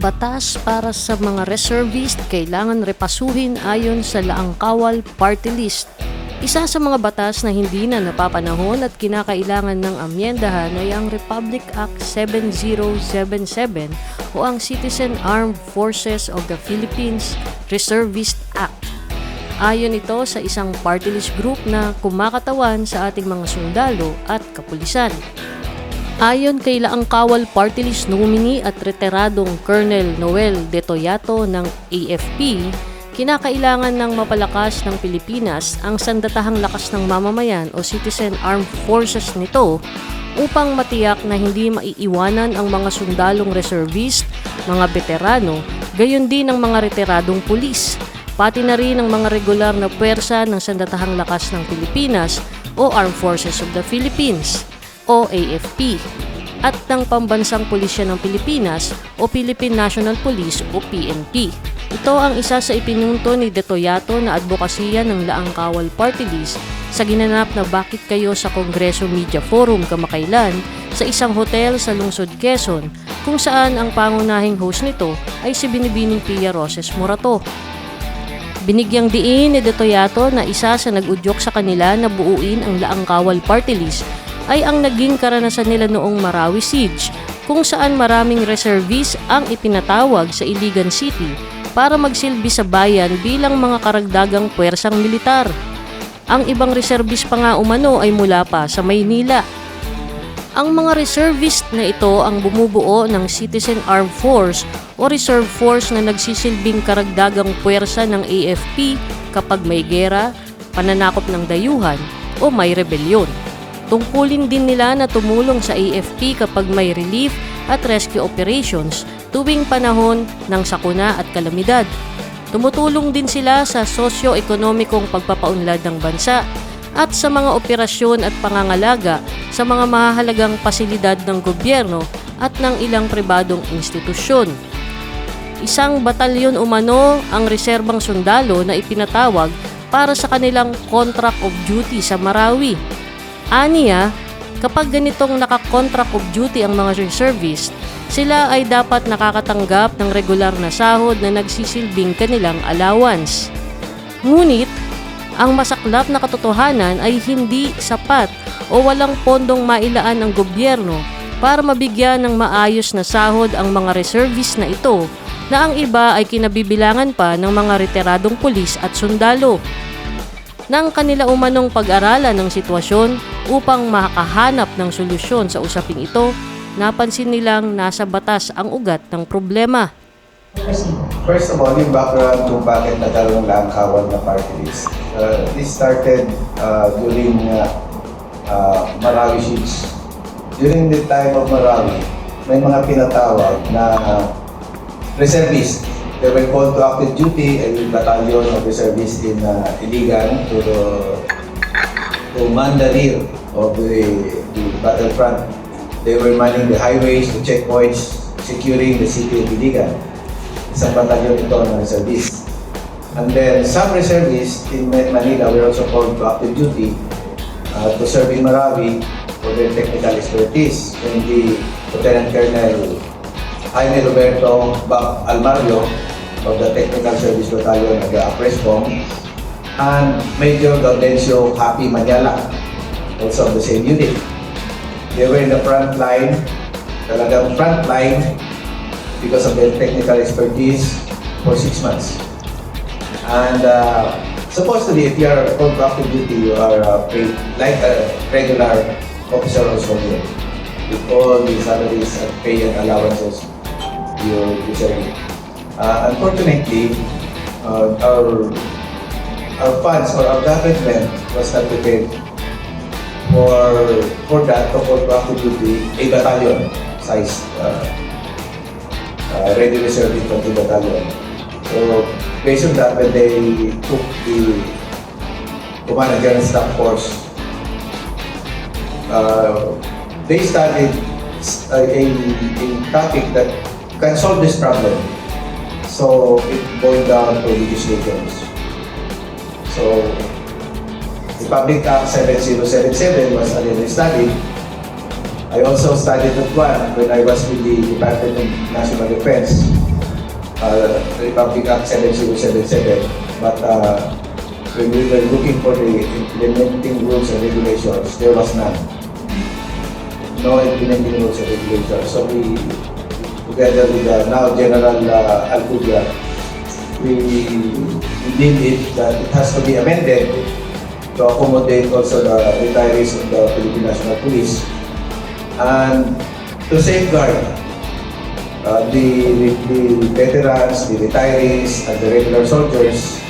Batas para sa mga reservist kailangan repasuhin ayon sa Laang Kawal Party List. Isa sa mga batas na hindi na napapanahon at kinakailangan ng amyendahan ay ang Republic Act 7077 o ang Citizen Armed Forces of the Philippines Reservist Act. Ayon ito sa isang party list group na kumakatawan sa ating mga sundalo at kapulisan. Ayon kay Laang Kawal Party List nominee at retiradong Colonel Noel De Toyato ng AFP, kinakailangan ng mapalakas ng Pilipinas ang sandatahang lakas ng mamamayan o Citizen Armed Forces nito upang matiyak na hindi maiiwanan ang mga sundalong reservist, mga veterano, gayon din ang mga retiradong pulis, pati na rin ang mga regular na puwersa ng sandatahang lakas ng Pilipinas o Armed Forces of the Philippines o AFP at ng Pambansang Pulisya ng Pilipinas o Philippine National Police o PNP. Ito ang isa sa ipinunto ni De Toyato na advokasya ng Laang Kawal Party List sa ginanap na bakit kayo sa Kongreso Media Forum kamakailan sa isang hotel sa lungsod Quezon kung saan ang pangunahing host nito ay si Binibining Pia Roses Morato. Binigyang diin ni De Toyato na isa sa nag-udyok sa kanila na buuin ang Laang Kawal Party List ay ang naging karanasan nila noong Marawi Siege kung saan maraming reservists ang ipinatawag sa Iligan City para magsilbi sa bayan bilang mga karagdagang puwersang militar. Ang ibang reservist pa nga umano ay mula pa sa Maynila. Ang mga reservist na ito ang bumubuo ng Citizen Armed Force o Reserve Force na nagsisilbing karagdagang puwersa ng AFP kapag may gera, pananakop ng dayuhan o may rebelyon. Tungkulin din nila na tumulong sa AFP kapag may relief at rescue operations tuwing panahon ng sakuna at kalamidad. Tumutulong din sila sa sosyo-ekonomikong pagpapaunlad ng bansa at sa mga operasyon at pangangalaga sa mga mahahalagang pasilidad ng gobyerno at ng ilang pribadong institusyon. Isang batalyon umano ang reserbang sundalo na ipinatawag para sa kanilang contract of duty sa Marawi. Aniya, kapag ganitong naka-contract of duty ang mga reservist, sila ay dapat nakakatanggap ng regular na sahod na nagsisilbing kanilang allowance. Ngunit, ang masaklap na katotohanan ay hindi sapat o walang pondong mailaan ng gobyerno para mabigyan ng maayos na sahod ang mga reservist na ito na ang iba ay kinabibilangan pa ng mga retiradong pulis at sundalo. Nang kanila umanong pag-aralan ng sitwasyon upang makahanap ng solusyon sa usaping ito, napansin nilang nasa batas ang ugat ng problema. First of all, yung background kung bakit nagkaroon lang kawan na party list. Uh, this started uh, during uh, uh, Marawi Siege. During the time of Marawi, may mga pinatawag na uh, reservists. They were called to active duty and battalion of reservists in uh, Iligan to the to man the rear of the, the battlefront. They were manning the highways, the checkpoints, securing the city of Iligan isang batalyon ito ng reservists. And then some reservists in Manila were also called to active duty uh, to serve in Marawi for their technical expertise. When the Lieutenant Colonel Jaime Roberto Almario of the Technical Service Battalion of the Prescom and Major Gaudencio Happy Manala, also of the same unit. They were in the front line, talagang front line because of their technical expertise for six months. And uh, supposedly, if you are to active duty, you are uh, like a regular officer or soldier with all the salaries and pay and allowances you deserve. Uh, unfortunately, uh, our our funds or our government was not prepared for for that to to active duty a battalion size uh, uh, ready reserve infantry battalion. So, based on that, when they took the command and general staff force, uh, they started a, a, a topic that can solve this problem. So, it boiled down to legislations. So, the Public Act 7077 was already studied I also studied that one when I was with the Department of National Defense uh, Republic Act 7077, but uh, when we were looking for the implementing rules and regulations, there was none. No implementing rules and regulations. So we, together with the now General uh, Alcudia, we, did it that it has to be amended to accommodate also the retirees of the Philippine National Police and to safeguard uh, the, the veterans, the retirees, and the regular soldiers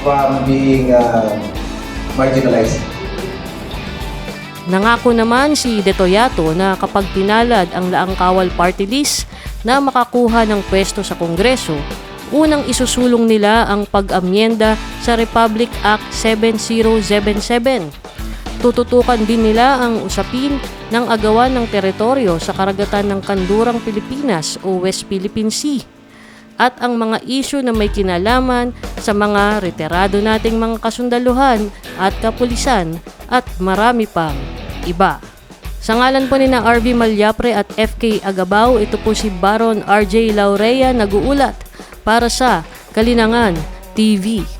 from being uh, marginalized. Nangako naman si Detoyato na kapag pinalad ang Laang Kawal Party List na makakuha ng pwesto sa Kongreso, unang isusulong nila ang pag-amyenda sa Republic Act 7077. Tututukan din nila ang usapin ng agawan ng teritoryo sa karagatan ng Kandurang Pilipinas o West Philippine Sea at ang mga isyu na may kinalaman sa mga retirado nating mga kasundaluhan at kapulisan at marami pang iba. Sa ngalan po ni na RV Malyapre at FK Agabaw, ito po si Baron RJ Laurea nag-uulat para sa Kalinangan TV.